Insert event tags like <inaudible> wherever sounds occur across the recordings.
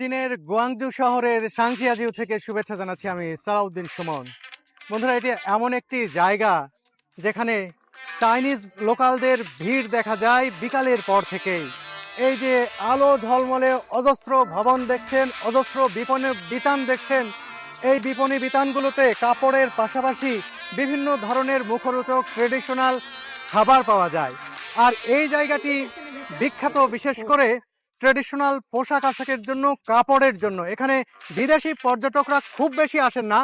চীনের গুয়াংজু শহরের সাংজিয়াজিউ থেকে শুভেচ্ছা জানাচ্ছি আমি সালাউদ্দিন সুমন। বন্ধুরা, এটি এমন একটি জায়গা যেখানে চাইনিজ লোকালদের ভিড় দেখা যায় বিকালের পর থেকেই। এই যে আলো ঝলমলে অজস্র ভবন দেখছেন, অজস্র বিপণী বিতান দেখছেন, এই বিপণী বিতানগুলোতে কাপড়ের পাশাপাশি বিভিন্ন ধরনের মুখরোচক ট্রেডিশনাল খাবার পাওয়া যায়। আর এই জায়গাটি বিখ্যাত বিশেষ করে ট্রেডিশনাল পোশাক আশাকের জন্য, কাপড়ের জন্য। এখানে বিদেশি পর্যটকরা খুব বেশি আসেন না।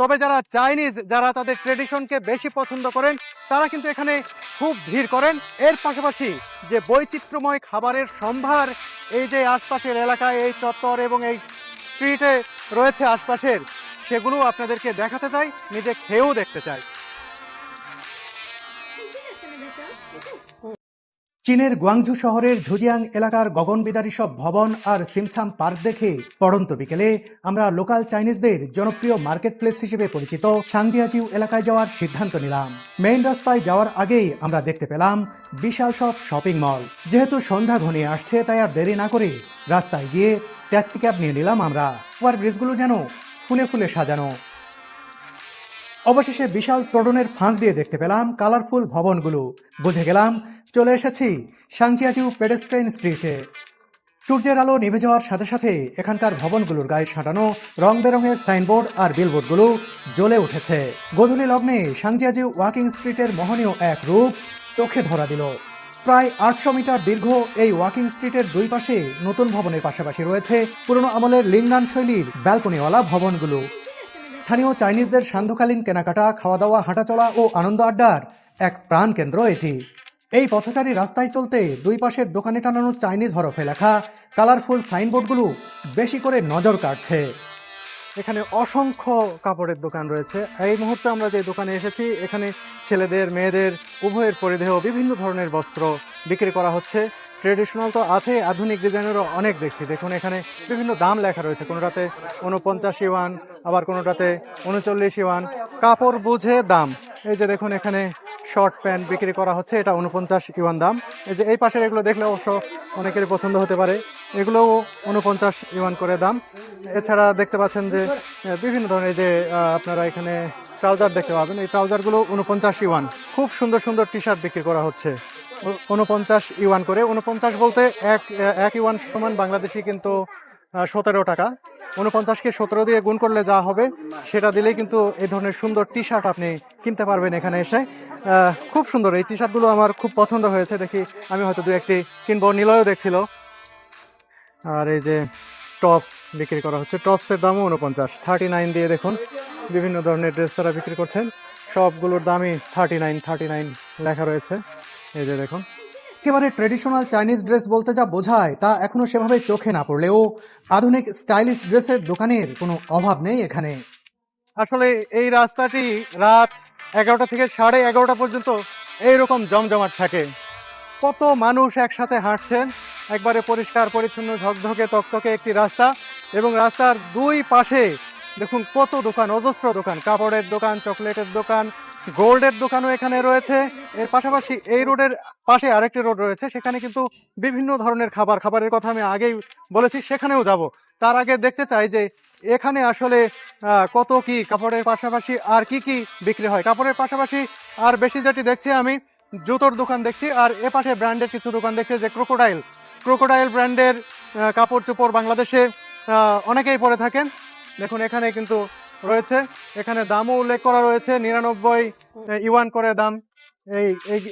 তবে যারা চাইনিজ, যারা তাদের ট্রেডিশনকে বেশি পছন্দ করেন, তারা কিন্তু এখানে খুব ভিড় করেন। এর পাশাপাশি যে বৈচিত্র্যময় খাবারের সম্ভার, এই যে আশপাশের এলাকায় এই চত্বর এবং এই স্ট্রিটে রয়েছে আশপাশের, সেগুলো আপনাদেরকে দেখাতে চাই, নিজে খেয়েও দেখতে চাই। চীনের গুয়াংঝু শহরের ঝুজিয়াং এলাকার গগনবিদারী সব ভবন আর সিমসাম পার্ক দেখে পড়ন্ত বিকেলে আমরা লোকাল চাইনিজদের জনপ্রিয় মার্কেট প্লেস হিসেবে পরিচিত সাংদিয়াজিউ এলাকায় যাওয়ার সিদ্ধান্ত নিলাম। মেইন রাস্তায় যাওয়ার আগেই আমরা দেখতে পেলাম বিশাল সব শপিং মল। যেহেতু সন্ধ্যা ঘনিয়ে আসছে, তাই আর দেরি না করে রাস্তায় গিয়ে ট্যাক্সি ক্যাব নিয়ে নিলাম আমরা। ওয়ার ব্রিজগুলো যেন ফুলে ফুলে সাজানো। অবশেষে বিশাল তোরণের ফাঁক দিয়ে দেখতে পেলাম কালারফুল ভবনগুলো। বুঝে গেলাম, চলে এসেছি সাংচিয়াচিউ পেডেস্ট্রেন স্ট্রিটে। সূর্যের আলো নিভে যাওয়ার সাথে সাথে এখানকার ভবনগুলোর গায়ে সাঁটানো রং বেরঙের সাইনবোর্ড আর বিলবোর্ডগুলো জ্বলে উঠেছে। গধূলি লগ্নে সাংজিয়াজিউ ওয়াকিং স্ট্রিটের মোহনীয় এক রূপ চোখে ধরা দিল। প্রায় আটশো মিটার দীর্ঘ এই ওয়াকিং স্ট্রিটের দুই পাশে নতুন ভবনের পাশাপাশি রয়েছে পুরনো আমলের লিঙ্গান শৈলীর ব্যালকনিওয়ালা ভবনগুলো। স্থানীয় চাইনিজদের সান্ধ্যকালীন কেনাকাটা খাওয়া দাওয়া হাঁটাচলা ও আনন্দ আড্ডার এক প্রাণ কেন্দ্র এটি। এই পথচারী রাস্তায় চলতে দুই পাশের দোকানে টানানো চাইনিজ হরফে লেখা কালারফুল সাইনবোর্ডগুলো বেশি করে নজর কাটছে এখানে অসংখ্য কাপড়ের দোকান রয়েছে। এই মুহূর্তে আমরা যে দোকানে এসেছি, এখানে ছেলেদের, মেয়েদের, উভয়ের পরিধেয় বিভিন্ন ধরনের বস্ত্র বিক্রি করা হচ্ছে। ট্রেডিশনাল তো আছে আধুনিক ডিজাইনেরও অনেক দেখছি। দেখুন, এখানে বিভিন্ন দাম লেখা রয়েছে। কোনোটাতে উনপঞ্চাশ ইওয়ান আবার কোনোটাতে উনচল্লিশ ইওয়ান কাপড় বুঝে দাম। এই যে দেখুন, এখানে শর্ট প্যান্ট বিক্রি করা হচ্ছে, এটা উনপঞ্চাশ ইউয়ান দাম। এই যে এই পাশের এগুলো দেখলে অবশ্য অনেকেরই পছন্দ হতে পারে। এগুলোও উনপঞ্চাশ ইউয়ান করে দাম। এছাড়া দেখতে পাচ্ছেন যে বিভিন্ন ধরনের যে আপনারা এখানে ট্রাউজার দেখতে পাবেন। এই ট্রাউজারগুলো উনপঞ্চাশ ইওয়ান খুব সুন্দর সুন্দর টি শার্ট বিক্রি করা হচ্ছে। উনপঞ্চাশ ইওয়ান করে। উনপঞ্চাশ বলতে এক এক ইওয়ান সমান বাংলাদেশি কিন্তু সতেরো টাকা। উনপঞ্চাশকে সতেরো দিয়ে গুণ করলে যা হবে, সেটা দিলেই কিন্তু এই ধরনের সুন্দর টি শার্ট আপনি কিনতে পারবেন এখানে এসে। খুব সুন্দর, এই টি শার্টগুলো আমার খুব পছন্দ হয়েছে, দেখি আমি হয়তো দু একটি কিনবো। নিলয়ও দেখছিল। আর এই যে টপস বিক্রি করা হচ্ছে, টপসের দামও উনপঞ্চাশ থার্টি নাইন দিয়ে দেখুন। বিভিন্ন ধরনের ড্রেস তারা বিক্রি করছেন, সবগুলোর দামই থার্টি নাইন থার্টি নাইন লেখা রয়েছে। এই যে দেখুন একেবারে ট্রেডিশনাল চাইনিজ ড্রেস বলতে যা বোঝায় তা এখনও সেভাবে চোখে না পড়লেও আধুনিক স্টাইলিশ ড্রেসের দোকানের কোনো অভাব নেই এখানে। আসলে এই রাস্তাটি রাত এগারোটা থেকে সাড়ে এগারোটা পর্যন্ত এইরকম জমজমাট থাকে। কত মানুষ একসাথে হাঁটছেন, একবারে পরিষ্কার, পরিচ্ছন্ন, ঝকঝকে, তকতকে একটি রাস্তা এবং রাস্তার দুই পাশে দেখুন কত দোকান, অজস্র দোকান, কাপড়ের দোকান, চকলেটের দোকান গোল্ডের দোকানও এখানে রয়েছে। এর পাশাপাশি এই রোডের পাশে আরেকটি রোড রয়েছে, সেখানে কিন্তু বিভিন্ন ধরনের খাবার, খাবারের কথা আমি আগেই বলেছি, সেখানেও যাব। তার আগে দেখতে চাই যে এখানে আসলে কত কি কাপড়ের পাশাপাশি আর কি কি বিক্রি হয়। কাপড়ের পাশাপাশি আর বেশি যেটি দেখছি আমি, জুতোর দোকান দেখছি, আর এ পাশে ব্র্যান্ডের কিছু দোকান দেখছি যে ক্রোকোডাইল। ক্রোকোডাইল ব্র্যান্ডের কাপড় চোপড় বাংলাদেশে অনেকেই পরে থাকেন। দেখুন, এখানে কিন্তু রয়েছে। এখানে দামও উল্লেখ করা রয়েছে, নিরানব্বই ইওয়ান করে দাম। এই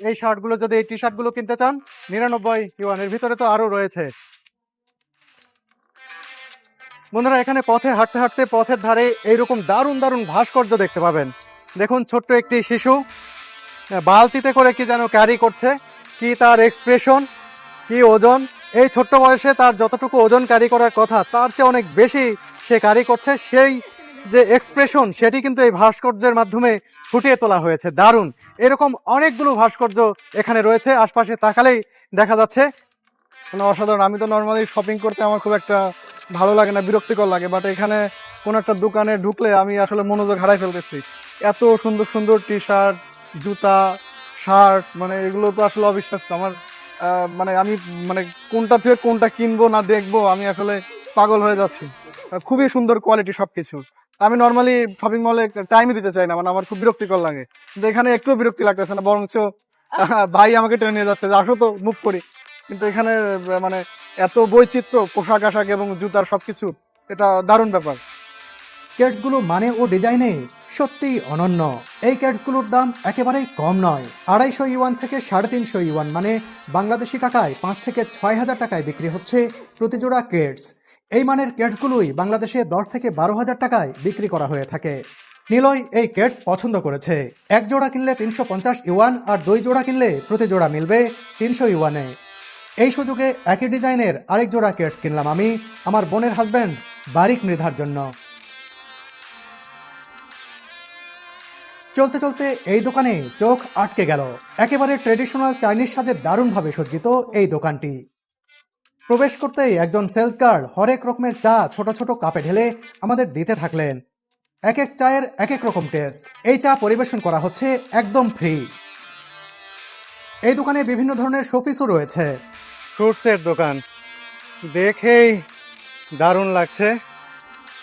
এই শার্টগুলো যদি এই টি শার্টগুলো কিনতে চান, নিরানব্বই ইওয়ানের ভিতরে তো আরও রয়েছে। বন্ধুরা, এখানে পথে হাঁটতে হাঁটতে পথের ধারে এইরকম দারুণ দারুণ ভাস্কর্য দেখতে পাবেন। দেখুন, ছোট্ট একটি শিশু বালতিতে করে কি যেন ক্যারি করছে, কি তার এক্সপ্রেশন, কি ওজন। এই ছোট্ট বয়সে তার যতটুকু ওজন ক্যারি করার কথা, তার চেয়ে অনেক বেশি সে ক্যারি করছে, সেই যে এক্সপ্রেশন, সেটি কিন্তু এই ভাস্কর্যের মাধ্যমে ফুটিয়ে তোলা হয়েছে। দারুণ। এরকম অনেকগুলো ভাস্কর্য এখানে রয়েছে। আশপাশে তাকালেই দেখা যাচ্ছে, কোনো অসাধারণ। আমি তো নর্মালি শপিং করতে আমার খুব একটা ভালো লাগে না, বিরক্তিকর লাগে বাট এখানে কোনো একটা দোকানে ঢুকলে আমি আসলে মনোযোগ হারাই ফেলতেছি। এত সুন্দর সুন্দর টি শার্ট জুতা শার্ট মানে এগুলো তো আসলে অবিশ্বাস্য। আমার মানে আমি মানে কোনটা থেকে কোনটা কিনবো না দেখব, আমি আসলে পাগল হয়ে যাচ্ছি। খুবই সুন্দর কোয়ালিটি সবকিছু। আমি নর্মালি শপিং মলে টাইমই দিতে চাই না মানে আমার খুব বিরক্তিকর লাগে। কিন্তু এখানে একটু বিরক্তি লাগতেছে না, বরঞ্চ <laughs> ভাই আমাকে টেনে নিয়ে যাচ্ছে, আসো তো মুখ করি। কিন্তু এখানে মানে এত বৈচিত্র্য, পোশাক আশাক এবং জুতার সবকিছু, এটা দারুণ ব্যাপার। কেটসগুলো মানে ও ডিজাইনে সত্যিই অনন্য। এই কেটসগুলোর দাম একেবারেই কম নয়। আড়াইশো ইউয়ান থেকে সাড়ে তিনশো ইউয়ান মানে বাংলাদেশি টাকায় পাঁচ থেকে ছয় হাজার টাকায় বিক্রি হচ্ছে প্রতিজোড়া কেটস এই মানের কেটসগুলোই বাংলাদেশে দশ থেকে বারো হাজার টাকায় বিক্রি করা হয়ে থাকে। নিলয় এই কেটস পছন্দ করেছে। এক জোড়া কিনলে তিনশো পঞ্চাশ ইউয়ান আর দুই জোড়া কিনলে প্রতি জোড়া মিলবে তিনশো ইউয়ানে। এই সুযোগে একই ডিজাইনের আরেক জোড়া কেটস কিনলাম আমি, আমার বোনের হাজব্যান্ড বারিক মৃধার জন্য। চলতে চলতে এই দোকানে চোখ আটকে গেল। একেবারে ট্রেডিশনাল চাইনিজ সাজে দারুণভাবে সজ্জিত এই দোকানটি। প্রবেশ করতেই একজন সেলস গার্ড হরেক রকমের চা ছোট ছোট কাপে ঢেলে আমাদের দিতে থাকলেন। এক এক চায়ের এক এক রকম টেস্ট এই চা পরিবেশন করা হচ্ছে একদম ফ্রি এই দোকানে বিভিন্ন ধরনের শোপিসও রয়েছে। ফ্রুটসের দোকান। দেখেই দারুণ লাগছে।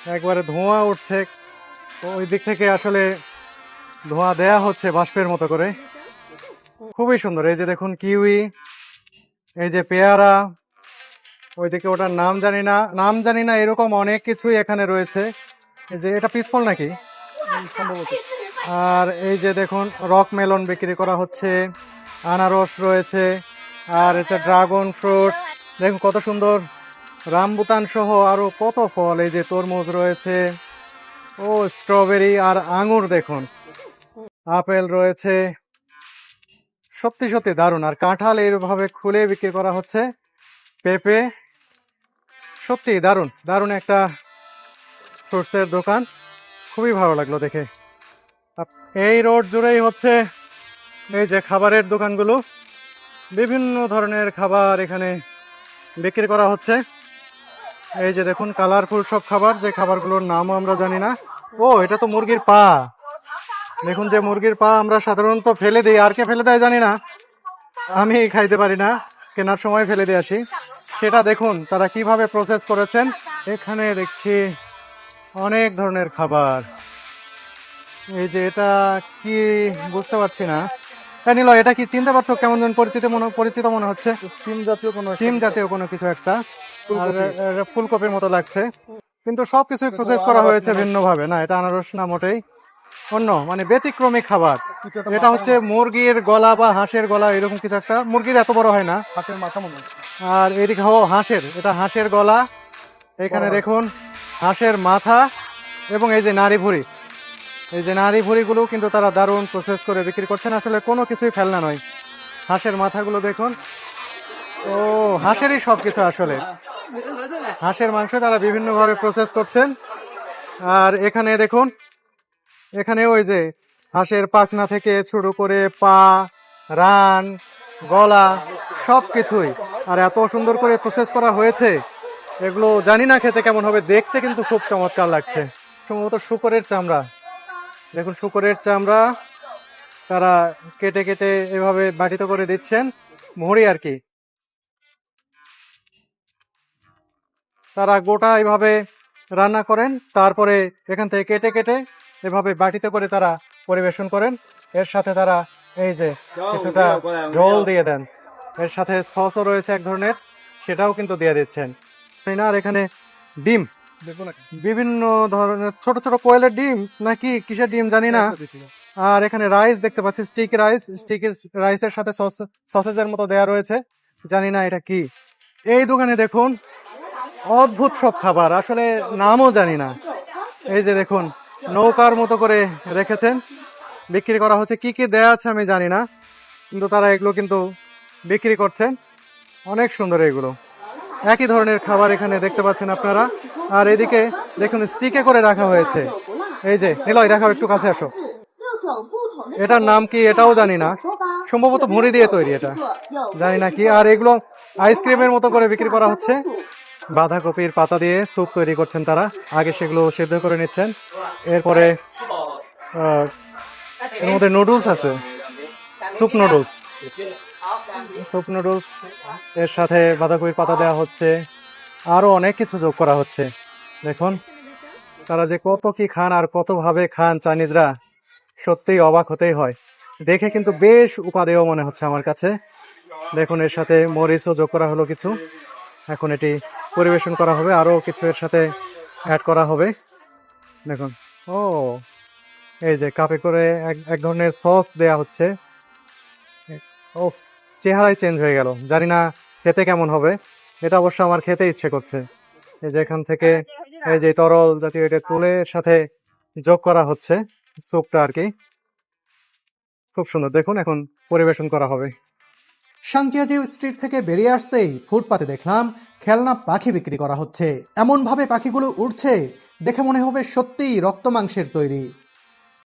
একবারে ধোঁয়া উঠছে। ওই দিক থেকে আসলে ধোঁয়া দেয়া হচ্ছে বাষ্পের মতো করে। খুবই সুন্দর। এই যে দেখুন, কিউই, এই যে পেয়ারা ওইদিকে ওটার নাম জানি না, নাম জানি না, এরকম অনেক কিছুই এখানে রয়েছে। যে এটা পিসফল নাকি? আর এই যে দেখুন রক মেলন বিক্রি করা হচ্ছে, আনারস রয়েছে, আর এটা ড্রাগন ফ্রুট দেখুন কত সুন্দর, রামবুতান সহ আরও কত ফল, এই যে তরমুজ রয়েছে। ও স্ট্রবেরি আর আঙুর দেখুন। আপেল রয়েছে। সত্যি সত্যি দারুণ। আর কাঁঠাল এইভাবে খুলে বিক্রি করা হচ্ছে। পেঁপে। সত্যি, দারুণ দারুণ একটা ফ্রুটসের দোকান। খুবই ভালো লাগল দেখে। এই রোড জুড়েই হচ্ছে এই যে খাবারের দোকানগুলো। বিভিন্ন ধরনের খাবার এখানে বিক্রি করা হচ্ছে। এই যে দেখুন, কালারফুল সব খাবার, যে খাবারগুলোর নামও আমরা জানি না। ও, এটা তো মুরগির পা। দেখুন যে মুরগির পা আমরা সাধারণত ফেলে দিই, আর কে ফেলে দেয় জানি না। আমি খাইতে পারি না। কেনার সময় ফেলে দিয়ে আসি। সেটা দেখুন তারা কীভাবে প্রসেস করেছেন। এখানে দেখছি অনেক ধরনের খাবার। এই যে এটা কি বুঝতে পারছি না। হ্যাঁ নিল এটা কি চিনতে পারছ? কেমন যেন পরিচিত মনে পরিচিত মনে হচ্ছে। সিম জাতীয় কোনো সিম জাতীয় কোনো কিছু একটা। আর ফুলকপির মতো লাগছে। কিন্তু সবকিছুই প্রসেস করা হয়েছে ভিন্নভাবে। না এটা আনারস না মোটেই। অন্য মানে ব্যতিক্রমী খাবার। এটা হচ্ছে মুরগির গলা বা হাঁসের গলা এরকম কিছু একটা। মুরগির এত বড় হয় না। হাতের মাথা মনে আর এদিকে হো হাঁসের। এটা হাঁসের গলা। এখানে দেখুন হাঁসের মাথা এবং এই যে নাড়ি ভুড়ি। এই যে নাড়ি ভুড়িগুলো কিন্তু তারা দারুণ প্রসেস করে বিক্রি করছেন। আসলে কোনো কিছুই ফেলনা নয়। হাঁসের মাথাগুলো দেখুন। ও হাঁসেরই সব কিছু আসলে। হাঁসের মাংস তারা বিভিন্নভাবে প্রসেস করছেন। আর এখানে দেখুন এখানে ওই যে হাঁসের পাখনা থেকে শুরু করে পা, রান, গলা সব কিছুই আর এত সুন্দর করে প্রসেস করা হয়েছে, এগুলো জানি না খেতে কেমন হবে, দেখতে কিন্তু খুব চমৎকার লাগছে। সম্ভবত শুকরের চামড়া। দেখুন, শুকরের চামড়া তারা কেটে কেটে এভাবে বাটিতে করে দিচ্ছেন। মুড়ি আর কি। তারা গোটা এভাবে রান্না করেন, তারপরে এখান থেকে কেটে কেটে এভাবে বাটিতে করে তারা পরিবেশন করেন। এর সাথে তারা এই যে কিছুটা জল দিয়ে দেন। এর সাথে সসও রয়েছে এক ধরনের সেটাও কিন্তু দিয়ে দিচ্ছেন। আর এখানে ডিম। বিভিন্ন ধরনের ছোট ছোট কোয়েলের ডিম নাকি কিসের ডিম জানি না। আর এখানে রাইস দেখতে পাচ্ছি স্টিক রাইস। স্টিক রাইসের সাথে সস সসেজের মতো দেয়া রয়েছে। জানি না এটা কি। এই দোকানে দেখুন অদ্ভুত সব খাবার। আসলে নামও জানি না। এই যে দেখুন নৌকার মতো করে রেখেছেন। বিক্রি করা হচ্ছে। কি কি দেয়া আছে আমি জানি না, কিন্তু তারা এগুলো কিন্তু বিক্রি করছেন। অনেক সুন্দর এগুলো। একই ধরনের খাবার এখানে দেখতে পাচ্ছেন আপনারা। আর এদিকে দেখুন স্টিকে করে রাখা হয়েছে। এই যে, নিলয়, দেখাও, একটু কাছে আসো। এটার নাম কি এটাও জানি না। সম্ভবত ভুঁড়ি দিয়ে তৈরি এটা। জানি না কি। আর এগুলো আইসক্রিমের মতো করে বিক্রি করা হচ্ছে। বাঁধাকপির পাতা দিয়ে স্যুপ তৈরি করছেন তারা। আগে সেগুলো সেদ্ধ করে নিচ্ছেন। এরপরে এর মধ্যে নুডলস আছে। স্যুপ নুডলস স্যুপ নুডলস এর সাথে বাঁধাকপির পাতা দেওয়া হচ্ছে। আরও অনেক কিছু যোগ করা হচ্ছে। দেখুন, তারা যে কত কি খান আর কতভাবে খান চাইনিজরা সত্যিই অবাক হতেই হয়। দেখে কিন্তু বেশ উপাদেয় মনে হচ্ছে আমার কাছে। দেখুন, এর সাথে মরিচও যোগ করা হলো কিছু। এখন এটি পরিবেশন করা হবে, আরও কিছু এর সাথে অ্যাড করা হবে। দেখুন। ও, এই যে কাপে করে এক এক ধরনের সস দেয়া হচ্ছে। ও, চেহারাই চেঞ্জ হয়ে গেল। জানি না খেতে কেমন হবে। এটা অবশ্য আমার খেতে ইচ্ছে করছে। এই যে এখান থেকে এই যে তরল জাতীয় এটা তুলে সাথে যোগ করা হচ্ছে। স্যুপটা আর কি। খুব সুন্দর। দেখুন, এখন পরিবেশন করা হবে। সাংজিয়াজিউ স্ট্রিট থেকে বেরিয়ে আসতেই ফুটপাতে দেখলাম খেলনা পাখি বিক্রি করা হচ্ছে। এমন ভাবে পাখিগুলো উঠছে দেখে মনে হবে সত্যিই রক্ত মাংসের তৈরি।